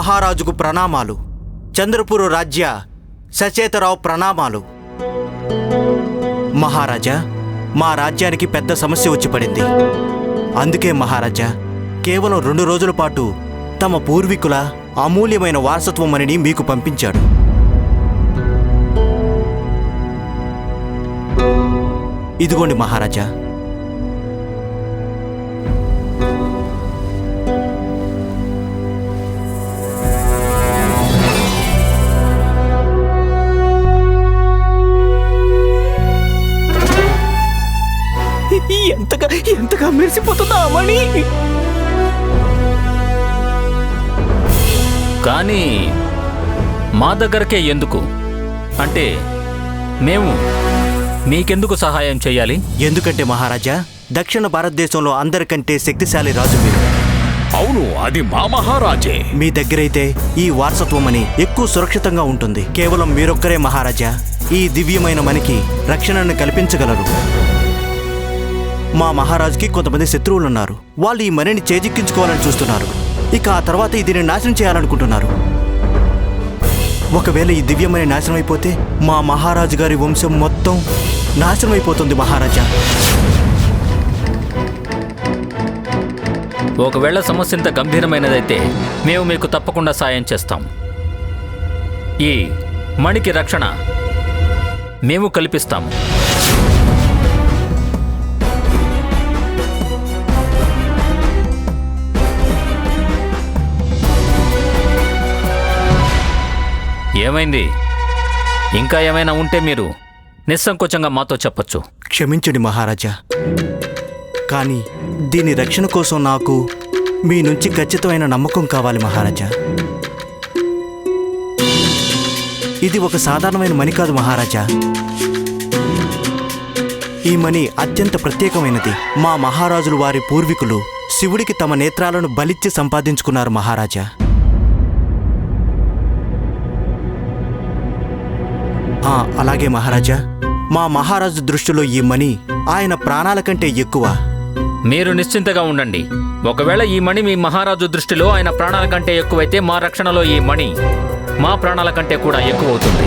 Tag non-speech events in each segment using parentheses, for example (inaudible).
మహారాజుకు ప్రణామాలు. చంద్రపూరు రాజ్య సచేతరావు ప్రణామాలు. మహారాజా మా రాజ్యానికి పెద్ద సమస్య వచ్చి పడింది. అందుకే మహారాజా కేవలం రెండు రోజుల పాటు తమ పూర్వీకుల అమూల్యమైన వారసత్వమని మీకు పంపించాడు. ఇదిగోండి మహారాజా మెరిసిపోతుందా మణి? కానీ మా దగ్గరకే ఎందుకు? అంటే మేము మీకెందుకు సహాయం చేయాలి? ఎందుకంటే మహారాజా దక్షిణ భారతదేశంలో అందరికంటే శక్తిశాలి రాజు మీరు. అవును అది మా మహారాజే. మీ దగ్గరైతే ఈ వారసత్వం అని ఎక్కువ సురక్షితంగా ఉంటుంది. కేవలం మీరొక్కరే మహారాజా ఈ దివ్యమైన మనకి రక్షణను కల్పించగలరు. మా మహారాజుకి కొంతమంది శత్రువులు ఉన్నారు వాళ్ళు ఈ మనిని చేజిక్కించుకోవాలని చూస్తున్నారు. ఇక ఆ తర్వాత దీన్ని నాశనం చేయాలనుకుంటున్నారు. ఒకవేళ ఈ దివ్యమని నాశనం అయిపోతే మా మహారాజు గారి వంశం మొత్తం నాశనం అయిపోతుంది మహారాజా. ఒకవేళ సమస్య ఇంత గంభీరమైనదైతే మేము మీకు తప్పకుండా సాయం చేస్తాం. ఈ మణికి రక్షణ మేము కల్పిస్తాము. ఏమైంది? ఇంకా ఏమైనా ఉంటే మీరు నిస్సంకోచంగా మాతో చెప్పొచ్చు. క్షమించండి మహారాజా. కానీ దీని రక్షణ కోసం నాకు మీ నుంచి ఖచ్చితమైన నమ్మకం కావాలి మహారాజా. ఇది ఒక సాధారణమైన మణి కాదు మహారాజా. ఈ మణి అత్యంత ప్రత్యేకమైనది. మా మహారాజులు వారి పూర్వీకులు శివుడికి తమ నేత్రాలను బలిచ్చి సంపాదించుకున్నారు మహారాజా. అలాగే మహారాజా. మా మహారాజు దృష్టిలో ఈ మణి ఆయన ప్రాణాల కంటే ఎక్కువ. మీరు నిశ్చింతగా ఉండండి. ఒకవేళ ఈ మణి మీ మహారాజు దృష్టిలో ఆయన ప్రాణాల కంటే ఎక్కువైతే మా రక్షణలో ఈ మణి మా ప్రాణాల కంటే కూడా ఎక్కువ అవుతుంది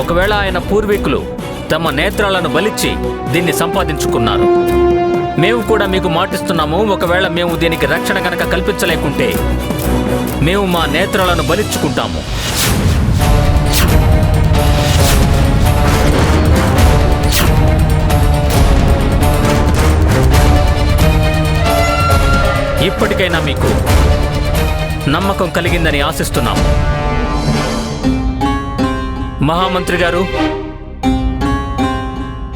ఒకవేళ ఆయన పూర్వీకులు తమ నేత్రాలను బలిచ్చి దీన్ని సంపాదించుకున్నారు. మేము కూడా మీకు మాటిస్తున్నాము ఒకవేళ మేము దీనికి రక్షణ కనుక కల్పించలేకుంటే మేము మా నేత్రాలను బలిచ్చుకుంటాము. ఇప్పటికైనా మీకు నమ్మకం కలిగిందని ఆశిస్తున్నాం. మహామంత్రి గారు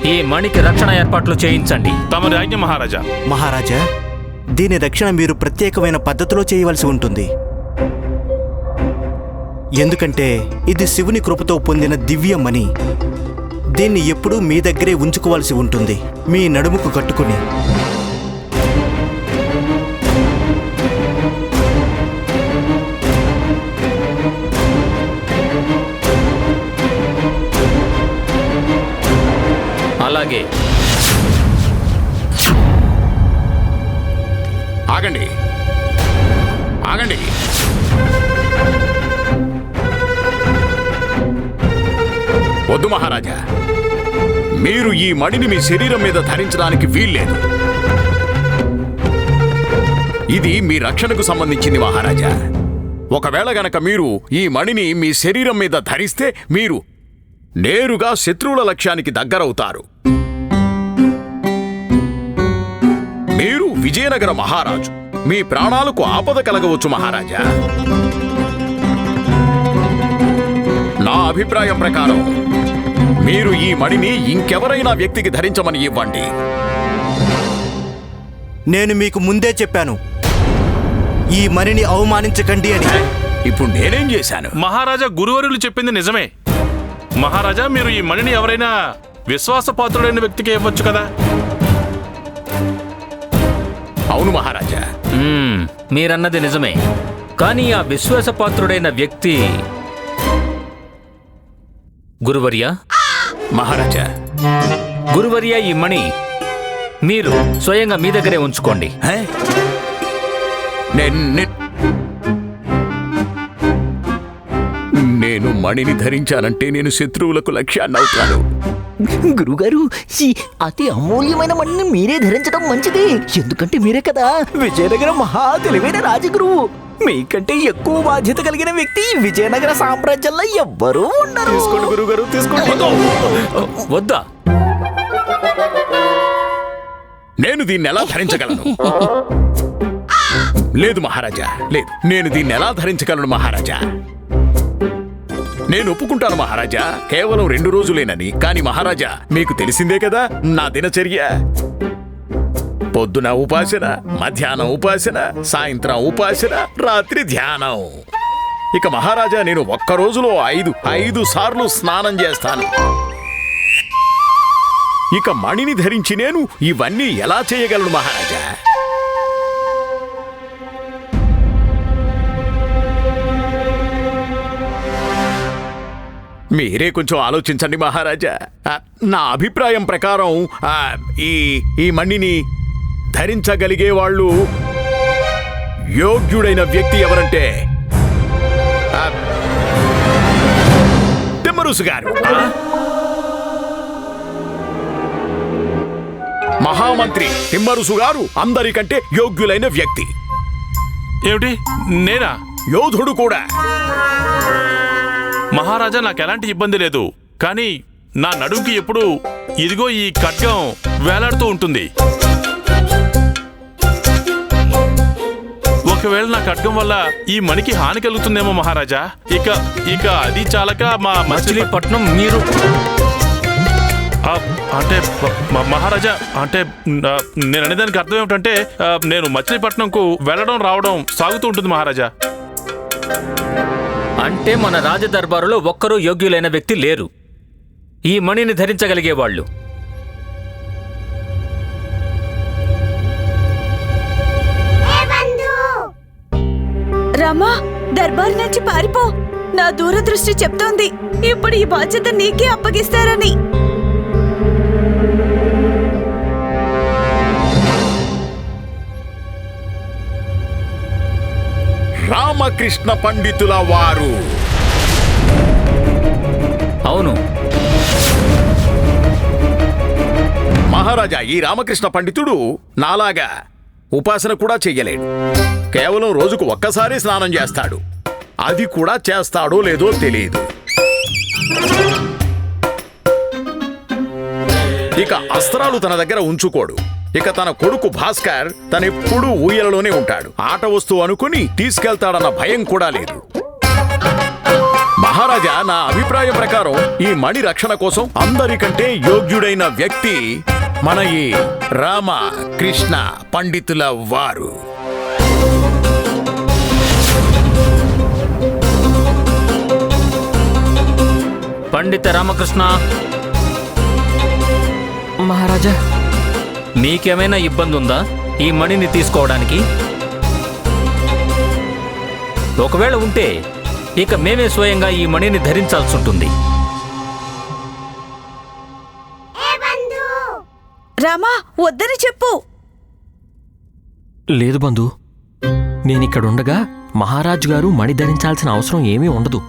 ఈ మణికి రక్షణ ఏర్పాట్లు చేయించండి. తమరి ఆజ్ఞ మహారాజా. మహారాజా దీని రక్షణ మీరు ప్రత్యేకమైన పద్ధతిలో చేయవలసి ఉంటుంది. ఎందుకంటే ఇది శివుని కృపతో పొందిన దివ్యమణి దీన్ని ఎప్పుడూ మీ దగ్గరే ఉంచుకోవాల్సి ఉంటుంది. మీ నడుముకు కట్టుకుని. అలాగే. ఆగండి. ఆగండి. వద్దు మహారాజా. మీరు ఈ మణిని మీ శరీరం మీద ధరించడానికి వీల్లేదు. ఇది మీ రక్షణకు సంబంధించింది మహారాజా. ఒకవేళ గనక మీరు ఈ మణిని మీ శరీరం మీద ధరిస్తే మీరు నేరుగా శత్రువుల లక్ష్యానికి దగ్గరవుతారు. విజయనగర మహారాజు. మీ ప్రాణాలకు ఆపద కలగవచ్చు మహారాజా. నా అభిప్రాయం ప్రకారం మీరు ఈ మణిని ఇంకెవరైనా వ్యక్తికి ధరించమని ఇవ్వండి. నేను మీకు ముందే చెప్పాను. ఈ మణిని అవమానించకండి అని. ఇప్పుడు నేనేం చేశాను? మహారాజా గురువరులు చెప్పింది నిజమే. మహారాజా మీరు ఈ మణిని ఎవరైనా విశ్వాసపాత్రుడైన వ్యక్తికి ఇవ్వచ్చు కదా? అవును మహారాజా. మ్మ్, మీరన్నది నిజమే. కానీ ఆ విశ్వాసపాత్రుడైన వ్యక్తి గురువర్య? మహారాజా. గురువర్య ఈ మణి మీరు స్వయంగా మీ దగ్గరే ఉంచుకోండి. హే? నే- నే- మణిని ధరించానంటే నేను శత్రువులకు లక్ష్యాన్ని అవుతాను. గురుగారు ఈ అతి అమూల్యమైన మణిని మీరే ధరించడం మంచిది. ఎందుకంటే మీరే కదా విజయనగర మహా తెలివైన రాజగురువు. మీకంటే ఎక్కువ బాధ్యత కలిగిన వ్యక్తి విజయనగర సామ్రాజ్యంలో ఎవ్వరూ ఉండరు. తీసుకోండి గురుగారు తీసుకోండి. వద్దా? నేను దీన్ని ఎలా ధరించగలను? (laughs) లేదు మహారాజా లేదు. నేను దీన్ని ఎలా ధరించగలను మహారాజా? నేను ఒప్పుకుంటాను మహారాజా. కేవలం రెండు రోజులేనని. కాని మహారాజా మీకు తెలిసిందే కదా నా దినచర్య. పొద్దున ఉపాసన మధ్యాహ్నం ఉపాసన సాయంత్రం ఉపాసన రాత్రి ధ్యానం. ఇక మహారాజా నేను ఒక్క రోజులో ఐదు ఐదు సార్లు స్నానం చేస్తాను. ఇక మణిని ధరించి నేను ఇవన్నీ ఎలా చేయగలను మహారాజా? మీరే కొంచెం ఆలోచించండి మహారాజా. నా అభిప్రాయం ప్రకారం ఈ ఈ మణిని ధరించగలిగే వాళ్ళు యోగ్యుడైన వ్యక్తి ఎవరంటే తిమ్మరుసు గారు? మహామంత్రి తిమ్మరుసు గారు అందరికంటే యోగ్యులైన వ్యక్తి. ఏమిటి? నేనా? యోధుడు కూడా. మహారాజా నాకు ఎలాంటి ఇబ్బంది లేదు. కానీ నా నడుంకి ఎప్పుడు ఇదిగో ఈ ఖడ్గం వేలాడుతూ ఉంటుంది. ఒకవేళ నా ఖడ్గం వల్ల ఈ మణికి హాని కలుగుతుందేమో మహారాజా. ఇక ఇక అది చాలక మా మచిలీపట్నం మీరు అంటే మహారాజా అంటే నేను అనేదానికి అర్థం ఏమిటంటే నేను మచిలీపట్నంకు వెళ్ళడం రావడం సాగుతూ ఉంటుంది మహారాజా. అంటే మన రాజదర్బారులో ఒక్కరూ యోగ్యులైన వ్యక్తి లేరు. ఈ మణిని ధరించగలిగే వాళ్ళు. రమా దర్బార్ నుంచి పారిపో. నా దూరదృష్టి చెప్తోంది. ఇప్పుడు ఈ బాధ్యత నీకే అప్పగిస్తారని. రామకృష్ణ పండితుల వారు. అవును. మహారాజా ఈ రామకృష్ణ పండితుడు నాలాగా ఉపాసన కూడా చెయ్యలేడు. కేవలం రోజుకు ఒక్కసారి స్నానం చేస్తాడు. అది కూడా చేస్తాడో లేదో తెలియదు ఇక అస్త్రాలు తన దగ్గర ఉంచుకోడు. ఇక తన కొడుకు భాస్కర్ తనెప్పుడూ ఊయలలోనే ఉంటాడు. ఆట వస్తువు అనుకుని తీసుకెళ్తాడన్న భయం కూడా లేదు. మహారాజా నా అభిప్రాయం ప్రకారం ఈ మణి రక్షణ కోసం అందరికంటే యోగ్యుడైన వ్యక్తి మన ఈ రామ కృష్ణ పండితుల వారు. పండిత రామకృష్ణ. మహారాజా మీకేమైనా ఇబ్బంది ఉందా ఈ మణిని తీసుకోవడానికి? ఒకవేళ ఉంటే ఇక మేమే స్వయంగా ఈ మణిని ధరించాల్సి ఉంటుంది రామా వద్దని చెప్పు. లేదు బంధు. నేనిక్కడుండగా మహారాజు గారు మణి ధరించాల్సిన అవసరం ఏమీ ఉండదు.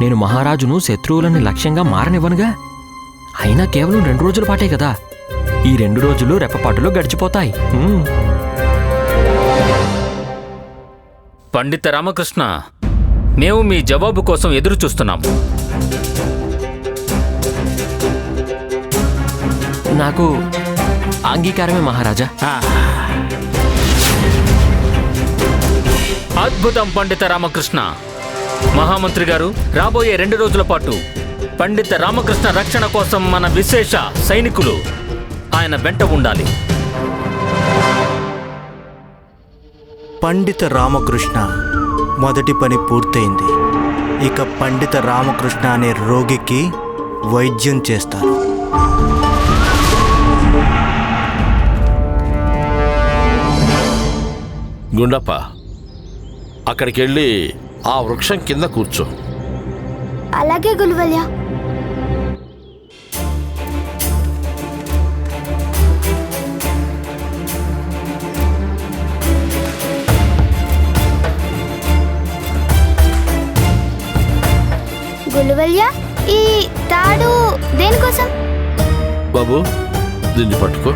నేను మహారాజును శత్రువులని లక్ష్యంగా మారనివ్వనుగా. అయినా కేవలం రెండు రోజుల పాటే కదా. ఈ రెండు రోజులు రెప్పపాటులో గడిచిపోతాయి. పండిత రామకృష్ణ మేము మీ జవాబు కోసం ఎదురు చూస్తున్నాము నాకు అంగీకారమే మహారాజా. అద్భుతం పండిత రామకృష్ణ. మహామంత్రి గారు రాబోయే రెండు రోజుల పాటు పండిత రామకృష్ణ రక్షణ కోసం మన విశేష సైనికులు ఆయన వెంట ఉండాలి. పండిత రామకృష్ణ మొదటి పని పూర్తయింది. ఇక పండిత రామకృష్ణ అనే రోగికి వైద్యం చేస్తారు. గుండప్ప అక్కడికి వెళ్ళి ఆ వృక్షం కింద కూర్చో. అలాగే గులువల్య గులవల్యా ఈ తాడు దేనికోసం? బాబు దీన్ని పట్టుకో.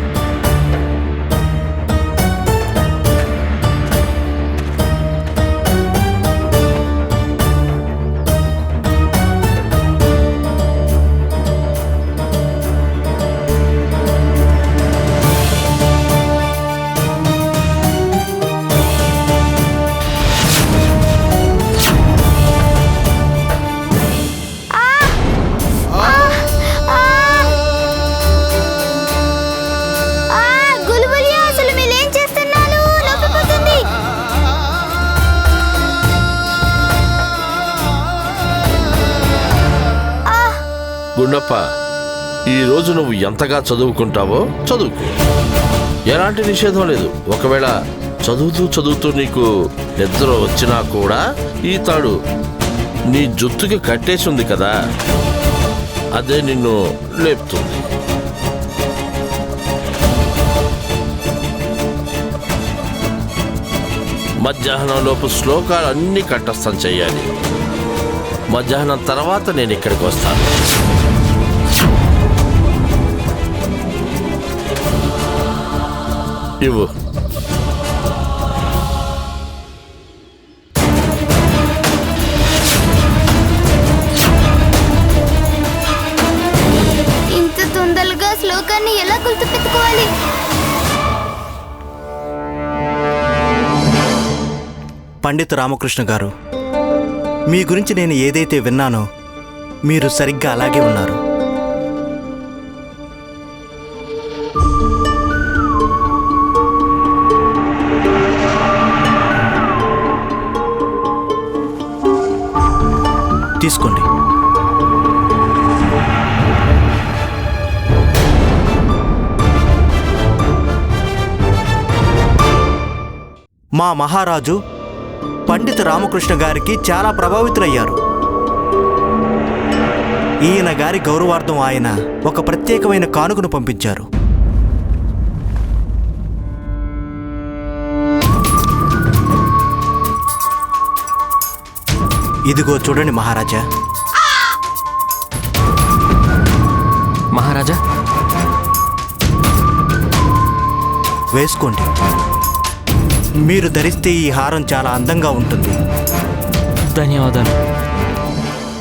గుండప్ప ఈ రోజు నువ్వు ఎంతగా చదువుకుంటావో చదువుకో. ఎలాంటి నిషేధం లేదు. ఒకవేళ చదువుతూ చదువుతూ నీకు నిద్ర వచ్చినా కూడా ఈ తాడు నీ జుత్తుకి కట్టేసి ఉంది కదా అదే నిన్ను లేపుతుంది. మధ్యాహ్నంలోపు శ్లోకాలు అన్నీ కంఠస్థం చేయాలి. మధ్యాహ్నం తర్వాత నేను ఇక్కడికి వస్తాను. ఇవ్వు ఇంత తొందరగా శ్లోకాన్ని ఎలా గుర్తు పెట్టుకోవాలి పండిత్ రామకృష్ణ గారు మీ గురించి నేను ఏదైతే విన్నానో మీరు సరిగ్గా అలాగే ఉన్నారు. తీసుకోండి. మా మహారాజు పండిత రామకృష్ణ గారికి చాలా ప్రభావితులయ్యారు. ఈయన గారి గౌరవార్థం ఆయన ఒక ప్రత్యేకమైన కానుకను పంపించారు. ఇదిగో చూడండి మహారాజా. మహారాజా? వేసుకోండి. మీరు ధరిస్తే ఈ హారం చాలా అందంగా ఉంటుంది. ధన్యవాదాలు.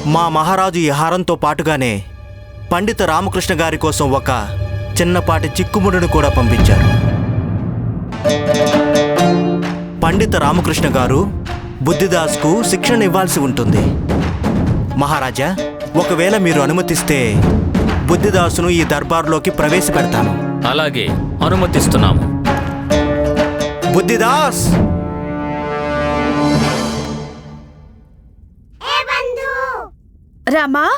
మా మహారాజు ఈ హారంతో పాటుగానే పండిత రామకృష్ణ గారి కోసం ఒక చిన్నపాటి చిక్కుముడును కూడా పంపించారు. పండిత రామకృష్ణ గారు బుద్ధిదాస్కు శిక్షణ ఇవ్వాల్సి ఉంటుంది. మహారాజా ఒకవేళ మీరు అనుమతిస్తే బుద్ధిదాసును ఈ దర్బార్లోకి ప్రవేశపెడతాను. అలాగే అనుమతిస్తున్నాము. బుద్ధిదాస్! రామా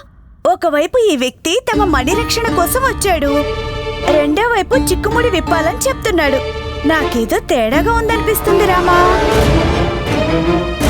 ఒకవైపు ఈ వ్యక్తి తమ మణిరక్షణ కోసం వచ్చాడు. రెండో వైపు చిక్కుముడి విప్పాలని చెప్తున్నాడు. నాకేదో తేడాగా ఉందనిపిస్తుంది రామా. Thank you.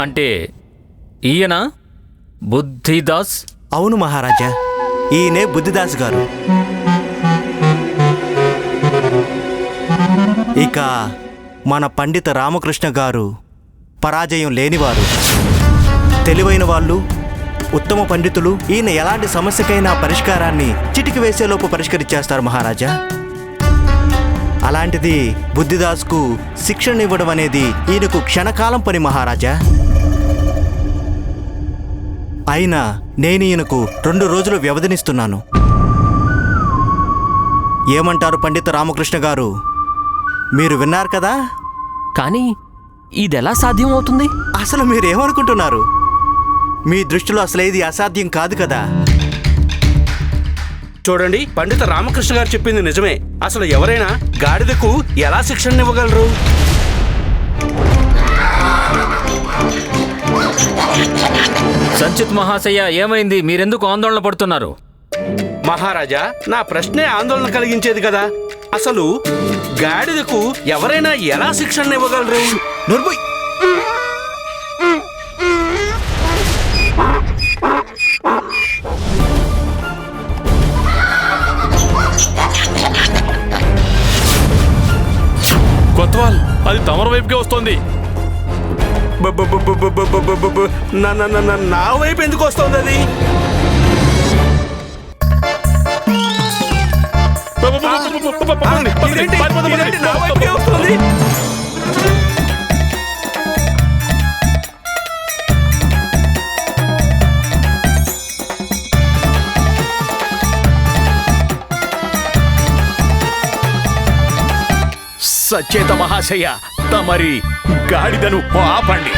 అంటే ఈయన బుద్ధిదాస్? అవును మహారాజా ఈయనే బుద్ధిదాస్ గారు. ఇక మన పండిత రామకృష్ణ గారు పరాజయం లేనివారు. తెలివైన వాళ్ళు ఉత్తమ పండితులు ఈయన ఎలాంటి సమస్యకైనా పరిష్కారాన్ని చిటికి వేసేలోపు పరిష్కరించేస్తారు మహారాజా. అలాంటిది బుద్ధిదాస్కు శిక్షణ ఇవ్వడం అనేది ఈయనకు క్షణకాలం పని మహారాజా. అయినా నేను ఈయనకు రెండు రోజులు వ్యవధినిస్తున్నాను. ఏమంటారు పండిత రామకృష్ణ గారు? మీరు విన్నారు కదా? కానీ ఇదెలా సాధ్యం అవుతుంది అసలు మీరేమనుకుంటున్నారు? మీ దృష్టిలో అసలు ఇది అసాధ్యం కాదు కదా? చూడండి పండిత రామకృష్ణ గారు చెప్పింది నిజమే. అసలు ఎవరైనా గాడిదకు ఎలా శిక్షణ ఇవ్వగలరు సంచిత్ మహాశయ ఏమైంది? మీరెందుకు ఆందోళన పడుతున్నారు? మహారాజా నా ప్రశ్నే ఆందోళన కలిగించేది కదా. అసలు గాడిదకు ఎవరైనా ఎలా శిక్షణ ఇవ్వగలరు నోర్మోయ్ అది తమర వైపుకే వస్తుంది నా వైపు ఎందుకు వస్తుంది అది నా వైపుకే వస్తుంది సచేత మహాశయ తమరి గాడిదను ఆపండి.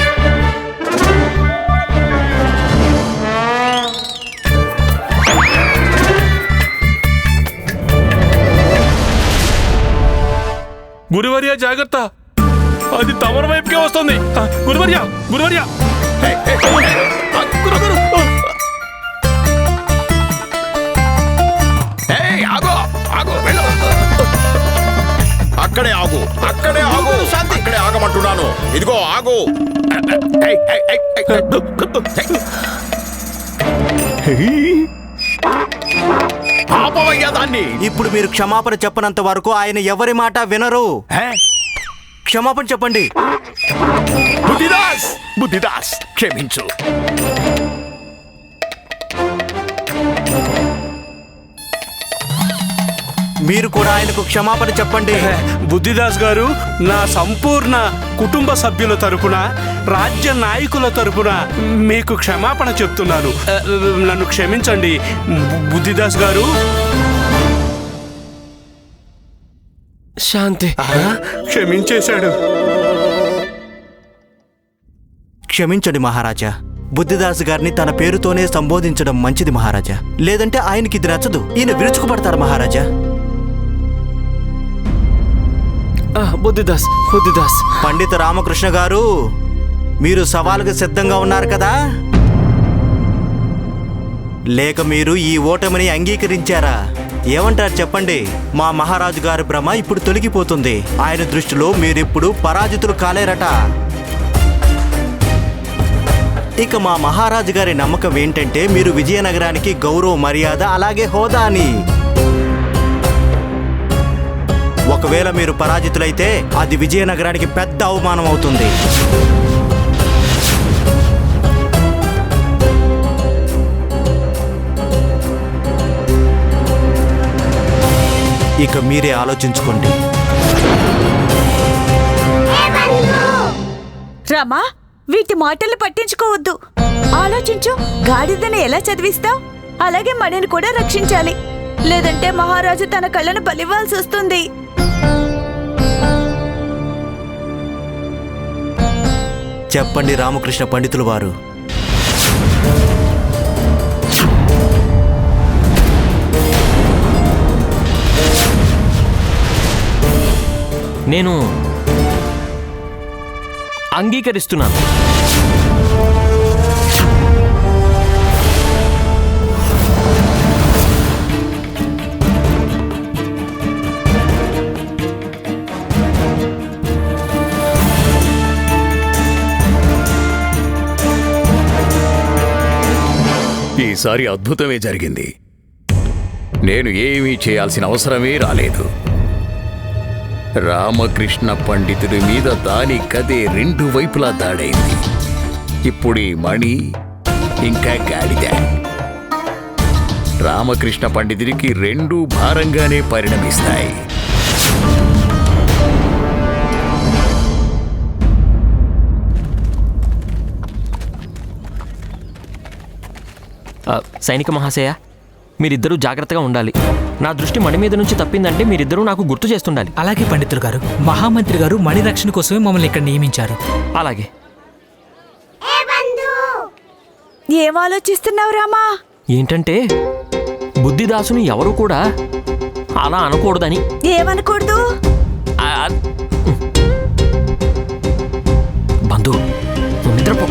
గురువర్య జాగ్రత్త. అది తమర వైపుకే వస్తుంది. గురువర్య గురువర్య. గురు. అక్కడే ఆగు. అక్కడే ఆగు. అక్కడే ఆగమంటున్నాను. ఇదిగో ఆగు. ఆపవయ్యా దాన్ని. ఇప్పుడు మీరు క్షమాపణ చెప్పనంత వరకు ఆయన ఎవరి మాట వినరు? క్షమాపణ చెప్పండి. బుద్ధిదాస్! బుద్ధిదాస్ క్షమించు. మీరు కూడా ఆయనకు క్షమాపణ చెప్పండి. బుద్ధిదాస్ గారు నా సంపూర్ణ కుటుంబ సభ్యుల తరపున రాజ్య నాయకుల తరపున మీకు క్షమాపణ చెప్తున్నాను. నన్ను క్షమించండి బుద్ధిదాస్ గారు. శాంతి. ఆ, క్షమించేశాడు. క్షమించండి మహారాజా. బుద్ధిదాస్ గారిని తన పేరుతోనే సంబోధించడం మంచిది మహారాజా. లేదంటే ఆయనకి ఇది నచ్చదు. ఈయన విరుచుకుపడతారు మహారాజా. బుద్ధిదాస్ బుద్ధిదాస్. పండిత రామకృష్ణ గారు మీరు సవాలుకు సిద్ధంగా ఉన్నారు కదా? లేక మీరు ఈ ఓటమిని అంగీకరించారా? ఏమంటారు చెప్పండి. మా మహారాజు గారి భ్రమ ఇప్పుడు తొలగిపోతుంది. ఆయన దృష్టిలో మీరిప్పుడు పరాజితులు కాలేరట. ఇక మా మహారాజు గారి నమ్మకం ఏంటంటే మీరు విజయనగరానికి గౌరవ మర్యాద అలాగే హోదా అని. ఒకవేళ మీరు పరాజితులైతే అది విజయనగరానికి పెద్ద అవమానం అవుతుంది. ఇక మీరే ఆలోచించుకోండి. రామా వీటి మాటలు పట్టించుకోవద్దు. ఆలోచించు గాడిదని ఎలా చదివిస్తావు? అలాగే మణిని కూడా రక్షించాలి. లేదంటే మహారాజు తన కళ్ళను బలివ్వాల్సి వస్తుంది. చెప్పండి రామకృష్ణ పండితులు వారు. నేను అంగీకరిస్తున్నాను. ఈసారి అద్భుతమే జరిగింది. నేను ఏమీ చేయాల్సిన అవసరమే రాలేదు. రామకృష్ణ పండితుడి మీద దాని కదే రెండు వైపులా దాడైంది. ఇప్పుడు ఈ మణి ఇంకా గాడిద. రామకృష్ణ పండితుడికి రెండు భారంగానే పరిణమిస్తాయి. సైనిక మహాశయ మీరిద్దరూ జాగ్రత్తగా ఉండాలి. నా దృష్టి మణి మీద నుంచి తప్పిందంటే మీరిద్దరూ నాకు గుర్తు చేస్తుండాలి. అలాగే పండితులు గారు మహామంత్రి గారు మణిరక్షణ కోసమే మమ్మల్ని ఇక్కడ నియమించారు. అలాగే. ఏం ఆలోచిస్తున్నావు రామా? ఏంటంటే బుద్ధిదాసుని ఎవరు కూడా అలా అనకూడదని. ఏమనకూడదు? బంధు నిద్రపో.